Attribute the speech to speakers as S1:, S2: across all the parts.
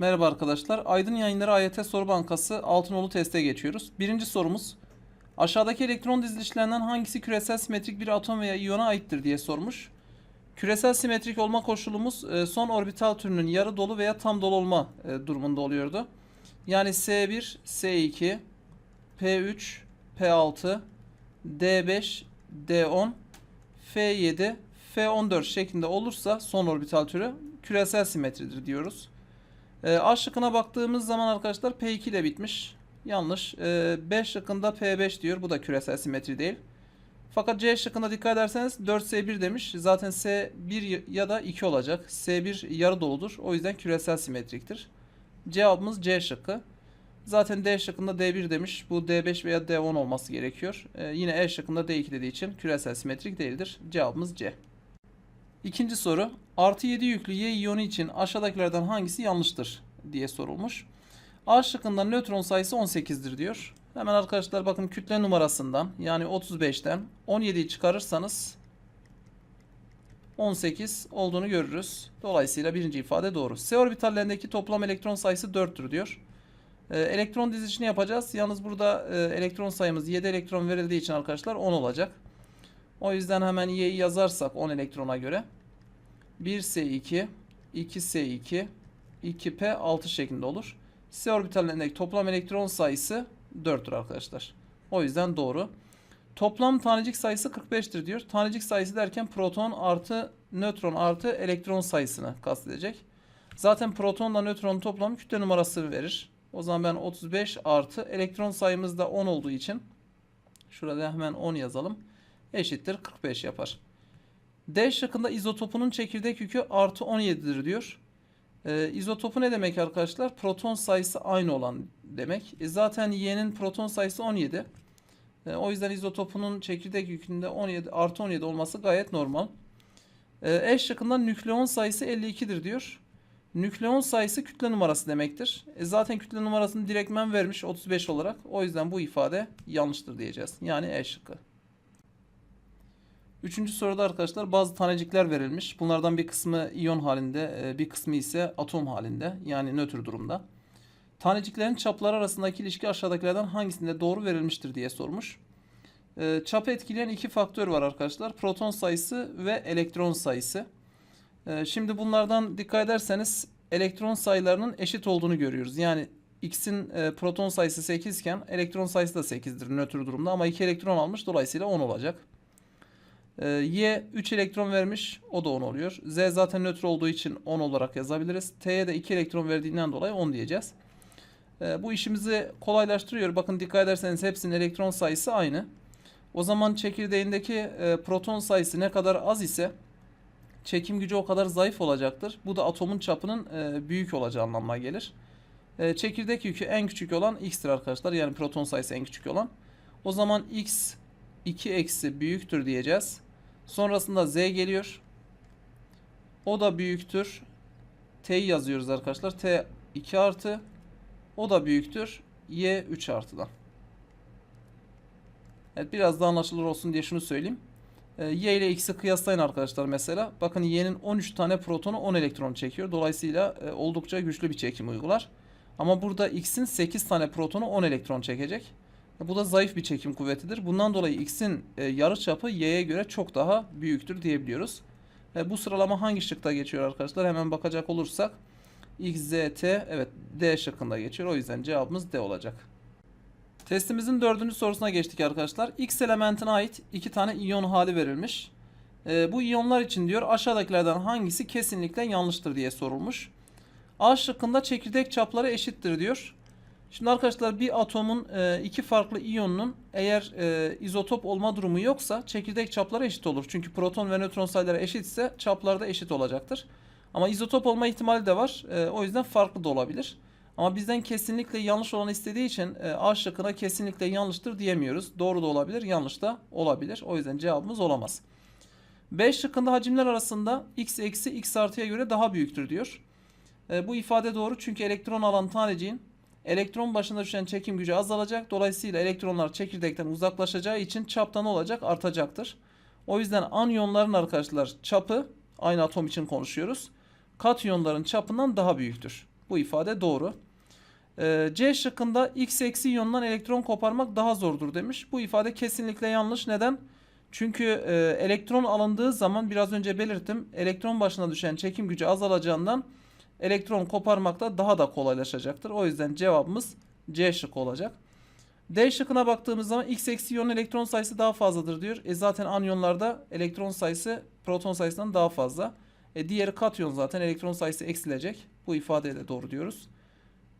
S1: Merhaba arkadaşlar. Aydın Yayınları AYT Soru Bankası Altınolu teste geçiyoruz. Birinci sorumuz. Aşağıdaki elektron dizilişlerinden hangisi küresel simetrik bir atom veya iyona aittir diye sormuş. Küresel simetrik olma koşulumuz e, son orbital türünün yarı dolu veya tam dolu olma e, durumunda oluyordu. Yani S1, S2, P3, P6, D5, D10, F7, F14 şeklinde olursa son orbital türü küresel simetridir diyoruz. E, A şıkkına baktığımız zaman arkadaşlar P2 ile bitmiş. Yanlış. E, B şıkkında P5 diyor. Bu da küresel simetri değil. Fakat C şıkkına dikkat ederseniz 4S1 demiş. Zaten S1 ya da 2 olacak. S1 yarı doludur. O yüzden küresel simetriktir. Cevabımız C şıkkı. Zaten D şıkkında D1 demiş. Bu D5 veya D10 olması gerekiyor. E, yine E şıkkında D2 dediği için küresel simetrik değildir. Cevabımız C. İkinci soru. Artı 7 yüklü Y iyonu için aşağıdakilerden hangisi yanlıştır diye sorulmuş. A şıkkında nötron sayısı 18'dir diyor. Hemen arkadaşlar bakın kütle numarasından yani 35'ten 17'yi çıkarırsanız 18 olduğunu görürüz. Dolayısıyla birinci ifade doğru. S orbitallerindeki toplam elektron sayısı 4'tür diyor. Ee, elektron dizilişini yapacağız. Yalnız burada e, elektron sayımız 7 elektron verildiği için arkadaşlar 10 olacak. O yüzden hemen Y'yi yazarsak 10 elektrona göre 1S2, 2S2, 2P6 şeklinde olur. S orbitallerindeki toplam elektron sayısı 4'tür arkadaşlar. O yüzden doğru. Toplam tanecik sayısı 45'tir diyor. Tanecik sayısı derken proton artı nötron artı elektron sayısını kastedecek. Zaten protonla nötronun toplamı kütle numarası verir. O zaman ben 35 artı elektron sayımız da 10 olduğu için şurada hemen 10 yazalım. Eşittir 45 yapar. D şıkkında izotopunun çekirdek yükü artı 17'dir diyor. Ee, izotopu ne demek arkadaşlar? Proton sayısı aynı olan demek. E, zaten Y'nin proton sayısı 17. E, o yüzden izotopunun çekirdek yükünde 17 artı 17 olması gayet normal. E, E şıkkında nükleon sayısı 52'dir diyor. Nükleon sayısı kütle numarası demektir. E, zaten kütle numarasını direktmen vermiş 35 olarak. O yüzden bu ifade yanlıştır diyeceğiz. Yani E şıkkı. Üçüncü soruda arkadaşlar bazı tanecikler verilmiş. Bunlardan bir kısmı iyon halinde, e, bir kısmı ise atom halinde yani nötr durumda. Taneciklerin çapları arasındaki ilişki aşağıdakilerden hangisinde doğru verilmiştir diye sormuş. E, Çapı etkileyen iki faktör var arkadaşlar. Proton sayısı ve elektron sayısı. E, Şimdi bunlardan dikkat ederseniz elektron sayılarının eşit olduğunu görüyoruz. Yani X'in proton sayısı 8 iken elektron sayısı da 8'dir nötr durumda ama 2 elektron almış dolayısıyla 10 olacak. Ee, Y 3 elektron vermiş. O da 10 oluyor. Z zaten nötr olduğu için 10 olarak yazabiliriz. T'ye de 2 elektron verdiğinden dolayı 10 diyeceğiz. Ee, bu işimizi kolaylaştırıyor. Bakın dikkat ederseniz hepsinin elektron sayısı aynı. O zaman çekirdeğindeki e, proton sayısı ne kadar az ise çekim gücü o kadar zayıf olacaktır. Bu da atomun çapının e, büyük olacağı anlamına gelir. E, çekirdek yükü en küçük olan x'tir arkadaşlar. Yani proton sayısı en küçük olan. O zaman x 2 eksi büyüktür diyeceğiz. Sonrasında z geliyor. O da büyüktür. T'yi yazıyoruz arkadaşlar. T 2 artı. O da büyüktür. Y 3 artıdan. Evet biraz daha anlaşılır olsun diye şunu söyleyeyim. Ee, y ile x'i kıyaslayın arkadaşlar mesela. Bakın y'nin 13 tane protonu 10 elektron çekiyor. Dolayısıyla e, oldukça güçlü bir çekim uygular. Ama burada x'in 8 tane protonu 10 elektron çekecek. Bu da zayıf bir çekim kuvvetidir. Bundan dolayı x'in e, yarıçapı y'ye göre çok daha büyüktür diyebiliyoruz. E, bu sıralama hangi şıkta geçiyor arkadaşlar? Hemen bakacak olursak x, z, t evet D şıkkında geçiyor. O yüzden cevabımız D olacak. Testimizin dördüncü sorusuna geçtik arkadaşlar. X elementine ait iki tane iyon hali verilmiş. E, bu iyonlar için diyor aşağıdakilerden hangisi kesinlikle yanlıştır diye sorulmuş. A şıkkında çekirdek çapları eşittir diyor. Şimdi arkadaşlar bir atomun e, iki farklı iyonunun eğer e, izotop olma durumu yoksa çekirdek çapları eşit olur. Çünkü proton ve nötron sayıları eşitse çapları da eşit olacaktır. Ama izotop olma ihtimali de var. E, o yüzden farklı da olabilir. Ama bizden kesinlikle yanlış olan istediği için e, A şıkkına kesinlikle yanlıştır diyemiyoruz. Doğru da olabilir, yanlış da olabilir. O yüzden cevabımız olamaz. B şıkkında hacimler arasında x eksi x artıya göre daha büyüktür diyor. E, bu ifade doğru çünkü elektron alan taneciğin elektron başına düşen çekim gücü azalacak. Dolayısıyla elektronlar çekirdekten uzaklaşacağı için çapta ne olacak? Artacaktır. O yüzden anyonların arkadaşlar çapı aynı atom için konuşuyoruz. Katyonların çapından daha büyüktür. Bu ifade doğru. Ee, C şıkkında X eksi iyonundan elektron koparmak daha zordur demiş. Bu ifade kesinlikle yanlış. Neden? Çünkü e, elektron alındığı zaman biraz önce belirttim. Elektron başına düşen çekim gücü azalacağından elektron koparmak da daha da kolaylaşacaktır. O yüzden cevabımız C şıkkı olacak. D şıkkına baktığımız zaman X eksi iyon elektron sayısı daha fazladır diyor. E zaten anyonlarda elektron sayısı proton sayısından daha fazla. E diğeri katyon zaten elektron sayısı eksilecek. Bu ifade de doğru diyoruz.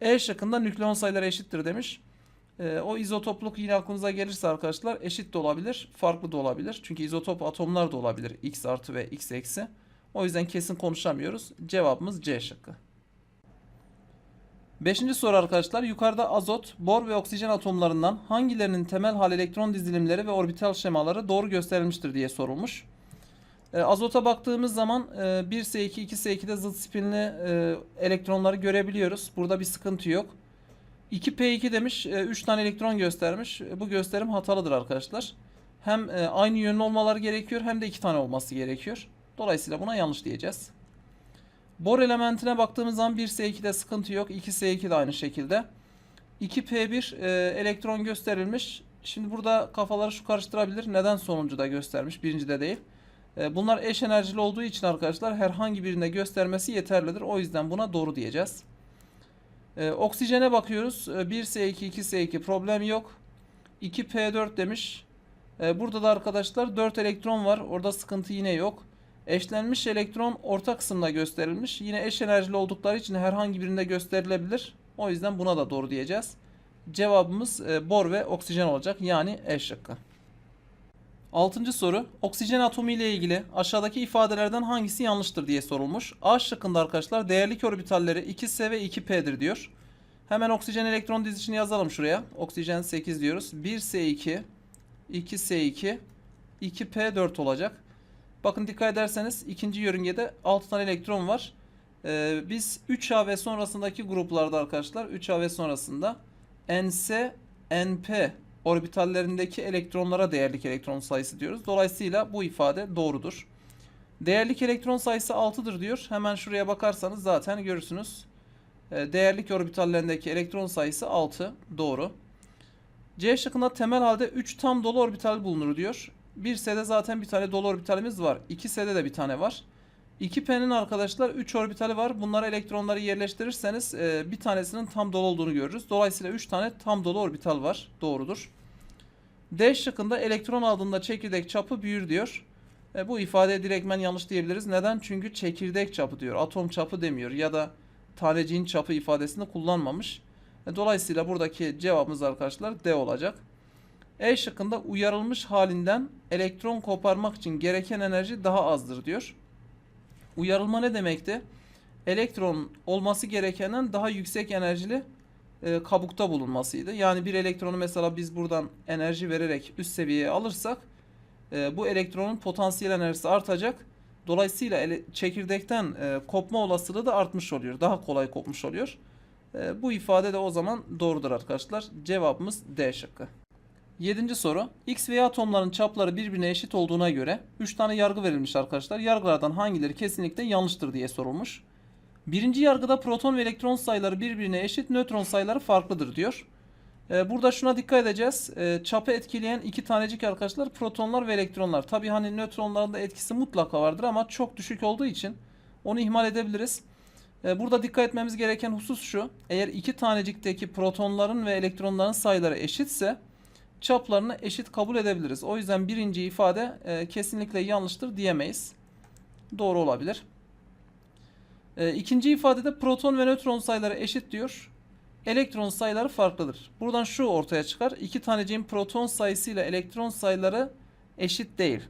S1: E şıkkında nükleon sayıları eşittir demiş. E, o izotopluk yine aklınıza gelirse arkadaşlar eşit de olabilir, farklı da olabilir. Çünkü izotop atomlar da olabilir. X artı ve X eksi. O yüzden kesin konuşamıyoruz. Cevabımız C şıkkı. Beşinci soru arkadaşlar. Yukarıda azot, bor ve oksijen atomlarından hangilerinin temel hal elektron dizilimleri ve orbital şemaları doğru gösterilmiştir diye sorulmuş. E, azota baktığımız zaman e, 1S2, 2S2'de zıt spinli e, elektronları görebiliyoruz. Burada bir sıkıntı yok. 2P2 demiş, 3 tane elektron göstermiş. E, bu gösterim hatalıdır arkadaşlar. Hem e, aynı yönlü olmaları gerekiyor hem de 2 tane olması gerekiyor. Dolayısıyla buna yanlış diyeceğiz. Bor elementine baktığımız zaman 1S2'de sıkıntı yok. 2S2 de aynı şekilde. 2P1 e, elektron gösterilmiş. Şimdi burada kafaları şu karıştırabilir. Neden sonuncuda göstermiş, birincide değil. E, bunlar eş enerjili olduğu için arkadaşlar herhangi birinde göstermesi yeterlidir. O yüzden buna doğru diyeceğiz. E, oksijene bakıyoruz. E, 1S2, 2S2 problem yok. 2P4 demiş. E, burada da arkadaşlar 4 elektron var. Orada sıkıntı yine yok. Eşlenmiş elektron orta kısımda gösterilmiş. Yine eş enerjili oldukları için herhangi birinde gösterilebilir. O yüzden buna da doğru diyeceğiz. Cevabımız e, bor ve oksijen olacak. Yani E şıkkı. Altıncı soru. Oksijen atomu ile ilgili aşağıdaki ifadelerden hangisi yanlıştır diye sorulmuş. A şıkkında arkadaşlar değerlik orbitalleri 2S ve 2P'dir diyor. Hemen oksijen elektron dizilişini yazalım şuraya. Oksijen 8 diyoruz. 1S2, 2S2, 2P4 olacak. Bakın dikkat ederseniz ikinci yörüngede 6 tane elektron var. Ee, biz 3A ve sonrasındaki gruplarda arkadaşlar 3A ve sonrasında NS, NP orbitallerindeki elektronlara değerlik elektron sayısı diyoruz. Dolayısıyla bu ifade doğrudur. Değerlik elektron sayısı 6'dır diyor. Hemen şuraya bakarsanız zaten görürsünüz. Ee, değerlik orbitallerindeki elektron sayısı 6. Doğru. C şıkkında temel halde 3 tam dolu orbital bulunur diyor. 1S'de zaten bir tane dolu orbitalimiz var. 2S'de de bir tane var. 2P'nin arkadaşlar 3 orbitali var. Bunlara elektronları yerleştirirseniz e, bir tanesinin tam dolu olduğunu görürüz. Dolayısıyla 3 tane tam dolu orbital var. Doğrudur. D şıkkında elektron aldığında çekirdek çapı büyür diyor. E, bu ifade direktmen yanlış diyebiliriz. Neden? Çünkü çekirdek çapı diyor. Atom çapı demiyor. Ya da taneciğin çapı ifadesini kullanmamış. E, dolayısıyla buradaki cevabımız arkadaşlar D olacak. E şıkkında uyarılmış halinden elektron koparmak için gereken enerji daha azdır diyor. Uyarılma ne demekti? Elektron olması gerekenden daha yüksek enerjili e, kabukta bulunmasıydı. Yani bir elektronu mesela biz buradan enerji vererek üst seviyeye alırsak e, bu elektronun potansiyel enerjisi artacak. Dolayısıyla ele, çekirdekten e, kopma olasılığı da artmış oluyor. Daha kolay kopmuş oluyor. E, bu ifade de o zaman doğrudur arkadaşlar. Cevabımız D şıkkı. Yedinci soru. X veya atomların çapları birbirine eşit olduğuna göre 3 tane yargı verilmiş arkadaşlar. Yargılardan hangileri kesinlikle yanlıştır diye sorulmuş. Birinci yargıda proton ve elektron sayıları birbirine eşit, nötron sayıları farklıdır diyor. Ee, burada şuna dikkat edeceğiz. Ee, çapı etkileyen iki tanecik arkadaşlar protonlar ve elektronlar. Tabi hani nötronların da etkisi mutlaka vardır ama çok düşük olduğu için onu ihmal edebiliriz. Ee, burada dikkat etmemiz gereken husus şu. Eğer iki tanecikteki protonların ve elektronların sayıları eşitse çaplarını eşit kabul edebiliriz. O yüzden birinci ifade e, kesinlikle yanlıştır diyemeyiz. Doğru olabilir. E, ikinci ifadede proton ve nötron sayıları eşit diyor. Elektron sayıları farklıdır. Buradan şu ortaya çıkar. İki taneciğin proton sayısıyla elektron sayıları eşit değil.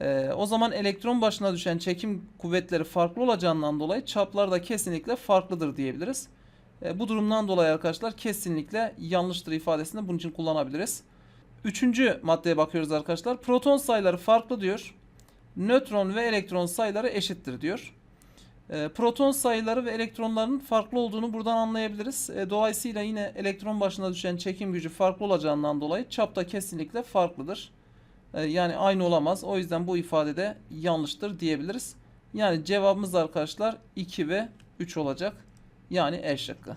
S1: E, o zaman elektron başına düşen çekim kuvvetleri farklı olacağından dolayı çaplar da kesinlikle farklıdır diyebiliriz. E, bu durumdan dolayı arkadaşlar kesinlikle yanlıştır ifadesini bunun için kullanabiliriz. Üçüncü maddeye bakıyoruz arkadaşlar. Proton sayıları farklı diyor. Nötron ve elektron sayıları eşittir diyor. E, proton sayıları ve elektronların farklı olduğunu buradan anlayabiliriz. E, dolayısıyla yine elektron başına düşen çekim gücü farklı olacağından dolayı çap da kesinlikle farklıdır. E, yani aynı olamaz. O yüzden bu ifadede yanlıştır diyebiliriz. Yani cevabımız arkadaşlar 2 ve 3 olacak. Yani E şıkkı.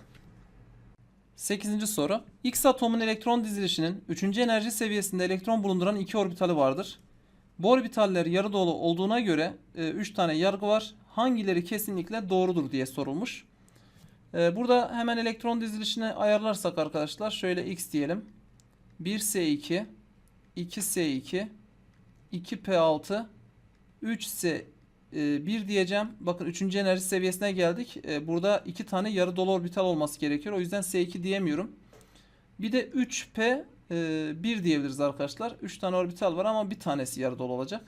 S1: 8. soru. X atomun elektron dizilişinin 3. enerji seviyesinde elektron bulunduran iki orbitali vardır. Bu orbitaller yarı dolu olduğuna göre 3 tane yargı var. Hangileri kesinlikle doğrudur diye sorulmuş. E, burada hemen elektron dizilişini ayarlarsak arkadaşlar şöyle X diyelim. 1S2, 2S2, 2P6, 3S 1 diyeceğim. Bakın 3. enerji seviyesine geldik. E, Burada 2 tane yarı dolu orbital olması gerekiyor. O yüzden S2 diyemiyorum. Bir de 3P 1 diyebiliriz arkadaşlar. 3 tane orbital var ama bir tanesi yarı dolu olacak.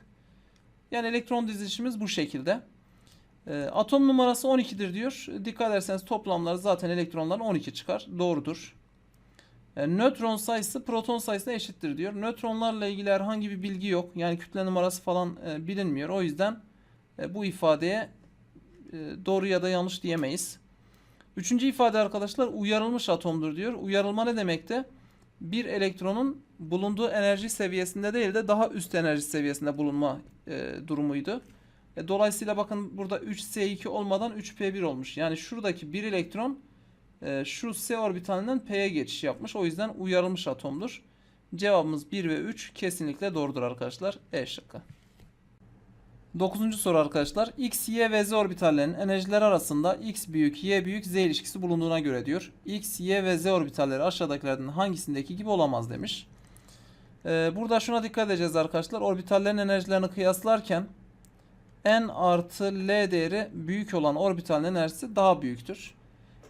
S1: Yani elektron dizilişimiz bu şekilde. E, Atom numarası 12'dir diyor. Dikkat ederseniz toplamları zaten elektronların 12 çıkar. Doğrudur. E, Nötron sayısı proton sayısına eşittir diyor. Nötronlarla ilgili herhangi bir bilgi yok. Yani kütle numarası falan e, bilinmiyor. O yüzden e, bu ifadeye e, doğru ya da yanlış diyemeyiz. Üçüncü ifade arkadaşlar uyarılmış atomdur diyor. Uyarılma ne demekti? Bir elektronun bulunduğu enerji seviyesinde değil de daha üst enerji seviyesinde bulunma e, durumuydu. E, dolayısıyla bakın burada 3s2 olmadan 3p1 olmuş. Yani şuradaki bir elektron e, şu s orbitalinden p'ye geçiş yapmış. O yüzden uyarılmış atomdur. Cevabımız 1 ve 3 kesinlikle doğrudur arkadaşlar. E şıkkı. Dokuzuncu soru arkadaşlar. X, Y ve Z orbitallerinin enerjileri arasında X büyük, Y büyük, Z ilişkisi bulunduğuna göre diyor. X, Y ve Z orbitalleri aşağıdakilerden hangisindeki gibi olamaz demiş. Ee, burada şuna dikkat edeceğiz arkadaşlar. Orbitallerin enerjilerini kıyaslarken N artı L değeri büyük olan orbitalin enerjisi daha büyüktür.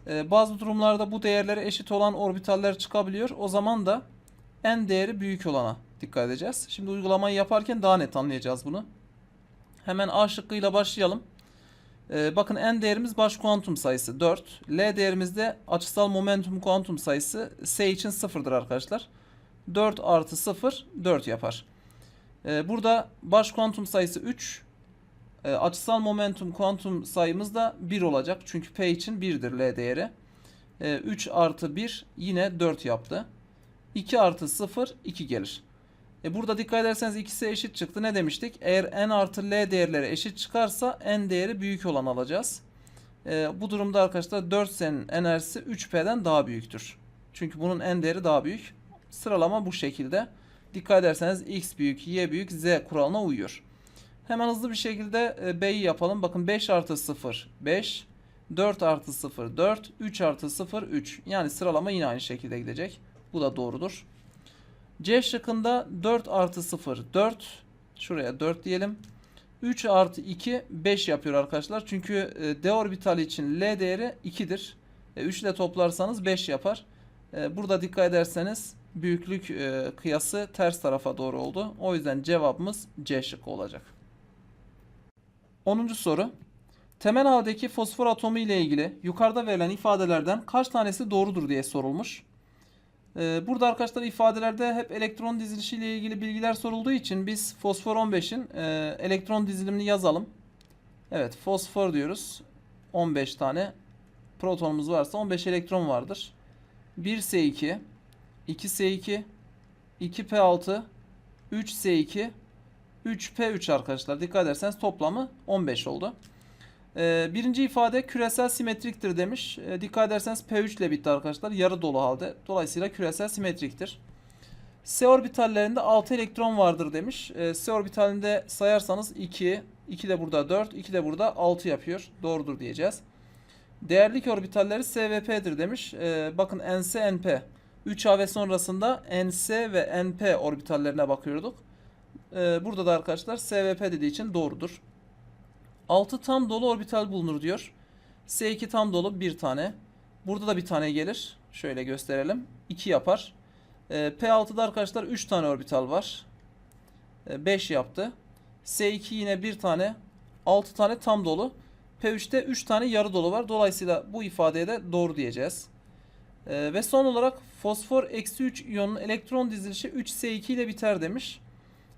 S1: Ee, bazı durumlarda bu değerlere eşit olan orbitaller çıkabiliyor. O zaman da N değeri büyük olana dikkat edeceğiz. Şimdi uygulamayı yaparken daha net anlayacağız bunu. Hemen A şıkkıyla başlayalım. Ee, bakın n değerimiz baş kuantum sayısı 4. L değerimiz de açısal momentum kuantum sayısı S için 0'dır arkadaşlar. 4 artı 0 4 yapar. Ee, burada baş kuantum sayısı 3. Ee, açısal momentum kuantum sayımız da 1 olacak. Çünkü P için 1'dir L değeri. Ee, 3 artı 1 yine 4 yaptı. 2 artı 0 2 gelir. E burada dikkat ederseniz ikisi eşit çıktı. Ne demiştik? Eğer n artı l değerleri eşit çıkarsa n değeri büyük olan alacağız. E, bu durumda arkadaşlar 4s'nin enerjisi 3p'den daha büyüktür. Çünkü bunun n değeri daha büyük. Sıralama bu şekilde. Dikkat ederseniz x büyük, y büyük, z kuralına uyuyor. Hemen hızlı bir şekilde e, b'yi yapalım. Bakın 5 artı 0 5, 4 artı 0 4, 3 artı 0 3. Yani sıralama yine aynı şekilde gidecek. Bu da doğrudur. C şıkkında 4 artı 0 4. Şuraya 4 diyelim. 3 artı 2 5 yapıyor arkadaşlar. Çünkü e, D orbitali için L değeri 2'dir. 3 ile toplarsanız 5 yapar. E, burada dikkat ederseniz büyüklük e, kıyası ters tarafa doğru oldu. O yüzden cevabımız C şıkkı olacak. 10. soru. Temel A'daki fosfor atomu ile ilgili yukarıda verilen ifadelerden kaç tanesi doğrudur diye sorulmuş. Ee, burada arkadaşlar ifadelerde hep elektron dizilişi ile ilgili bilgiler sorulduğu için biz fosfor 15'in e, elektron dizilimini yazalım. Evet fosfor diyoruz. 15 tane protonumuz varsa 15 elektron vardır. 1S2, 2S2, 2P6, 3S2, 3P3 arkadaşlar. Dikkat ederseniz toplamı 15 oldu. Ee, birinci ifade küresel simetriktir demiş. Ee, dikkat ederseniz P3 ile bitti arkadaşlar. Yarı dolu halde. Dolayısıyla küresel simetriktir. S orbitallerinde 6 elektron vardır demiş. Ee, S orbitalinde sayarsanız 2, 2 de burada 4, 2 de burada 6 yapıyor. Doğrudur diyeceğiz. Değerlik orbitalleri S ve P'dir demiş. Bakın NS, NP. 3A ve sonrasında NS ve NP orbitallerine bakıyorduk. Burada da arkadaşlar S ve P dediği için doğrudur. 6 tam dolu orbital bulunur diyor. S2 tam dolu bir tane. Burada da bir tane gelir. Şöyle gösterelim. 2 yapar. E, P6'da arkadaşlar 3 tane orbital var. 5 e, yaptı. S2 yine bir tane. 6 tane tam dolu. P3'te 3 tane yarı dolu var. Dolayısıyla bu ifadeye de doğru diyeceğiz. E, ve son olarak fosfor eksi 3 iyonun elektron dizilişi 3S2 ile biter demiş.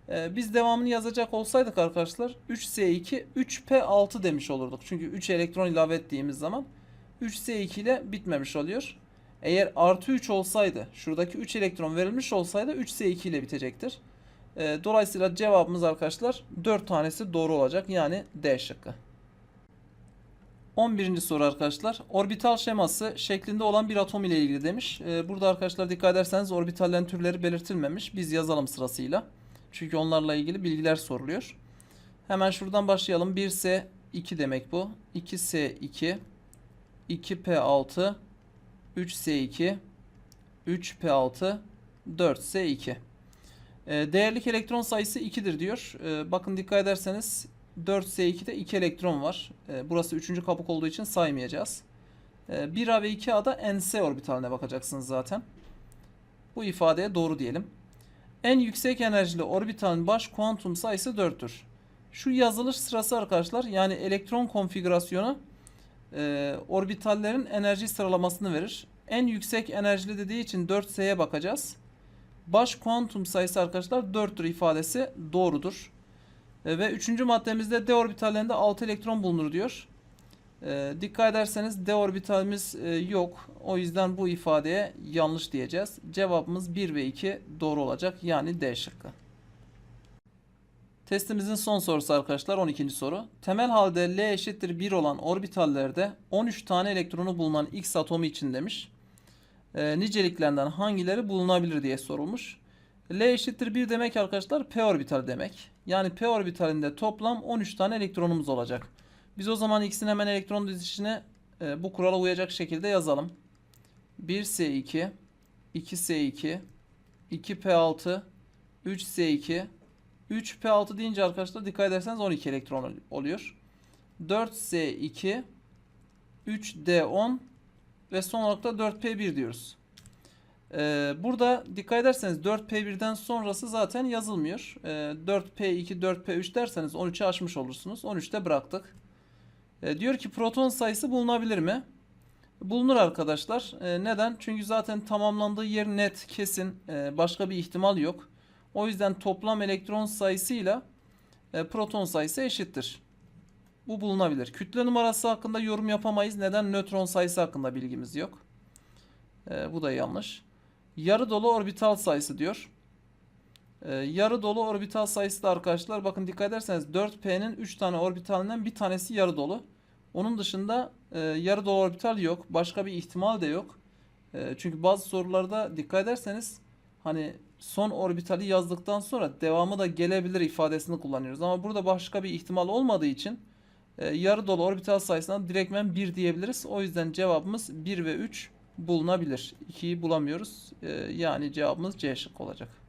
S1: Ee, biz devamını yazacak olsaydık arkadaşlar 3S2 3P6 demiş olurduk. Çünkü 3 elektron ilave ettiğimiz zaman 3S2 ile bitmemiş oluyor. Eğer artı 3 olsaydı şuradaki 3 elektron verilmiş olsaydı 3S2 ile bitecektir. Ee, dolayısıyla cevabımız arkadaşlar 4 tanesi doğru olacak. Yani D şıkkı. 11. soru arkadaşlar. Orbital şeması şeklinde olan bir atom ile ilgili demiş. Ee, burada arkadaşlar dikkat ederseniz orbitallerin türleri belirtilmemiş. Biz yazalım sırasıyla. Çünkü onlarla ilgili bilgiler soruluyor. Hemen şuradan başlayalım. 1S 2 demek bu. 2S2 2P6 3S2 3P6 4S2 Ee, Değerlik elektron sayısı 2'dir diyor. Ee, Bakın dikkat ederseniz 4S2'de 2 elektron var. Ee, Burası 3. kabuk olduğu için saymayacağız. Ee, 1A ve 2A'da NS orbitaline bakacaksınız zaten. Bu ifadeye doğru diyelim. En yüksek enerjili orbitalin baş kuantum sayısı 4'tür. Şu yazılış sırası arkadaşlar yani elektron konfigürasyonu e, orbitallerin enerji sıralamasını verir. En yüksek enerjili dediği için 4S'ye bakacağız. Baş kuantum sayısı arkadaşlar 4'tür ifadesi doğrudur. E, ve üçüncü maddemizde d orbitallerinde 6 elektron bulunur diyor. E, dikkat ederseniz d orbitalimiz e, yok. O yüzden bu ifadeye yanlış diyeceğiz. Cevabımız 1 ve 2 doğru olacak. Yani D şıkkı. Testimizin son sorusu arkadaşlar 12. soru. Temel halde L eşittir 1 olan orbitallerde 13 tane elektronu bulunan X atomu için demiş. E, niceliklerinden hangileri bulunabilir diye sorulmuş. L eşittir 1 demek arkadaşlar P orbital demek. Yani P orbitalinde toplam 13 tane elektronumuz olacak. Biz o zaman X'in hemen elektron dizilişini e, bu kurala uyacak şekilde yazalım. 1S2 2S2 2P6 3S2 3P6 deyince arkadaşlar dikkat ederseniz 12 elektron oluyor. 4S2 3D10 ve son olarak da 4P1 diyoruz. Ee, burada dikkat ederseniz 4P1'den sonrası zaten yazılmıyor. Ee, 4P2, 4P3 derseniz 13'ü aşmış olursunuz. 13'te bıraktık. Ee, diyor ki proton sayısı bulunabilir mi? Bulunur arkadaşlar. Ee, neden? Çünkü zaten tamamlandığı yer net, kesin. Ee, başka bir ihtimal yok. O yüzden toplam elektron sayısıyla e, proton sayısı eşittir. Bu bulunabilir. Kütle numarası hakkında yorum yapamayız. Neden? Nötron sayısı hakkında bilgimiz yok. Ee, bu da yanlış. Yarı dolu orbital sayısı diyor. Ee, yarı dolu orbital sayısı da arkadaşlar bakın dikkat ederseniz 4P'nin 3 tane orbitalinden bir tanesi yarı dolu. Onun dışında e, yarı dolu orbital yok. Başka bir ihtimal de yok. E, çünkü bazı sorularda dikkat ederseniz hani son orbitali yazdıktan sonra devamı da gelebilir ifadesini kullanıyoruz. Ama burada başka bir ihtimal olmadığı için e, yarı dolu orbital sayısına direktmen 1 diyebiliriz. O yüzden cevabımız 1 ve 3 bulunabilir. 2'yi bulamıyoruz. E, yani cevabımız C şıkkı olacak.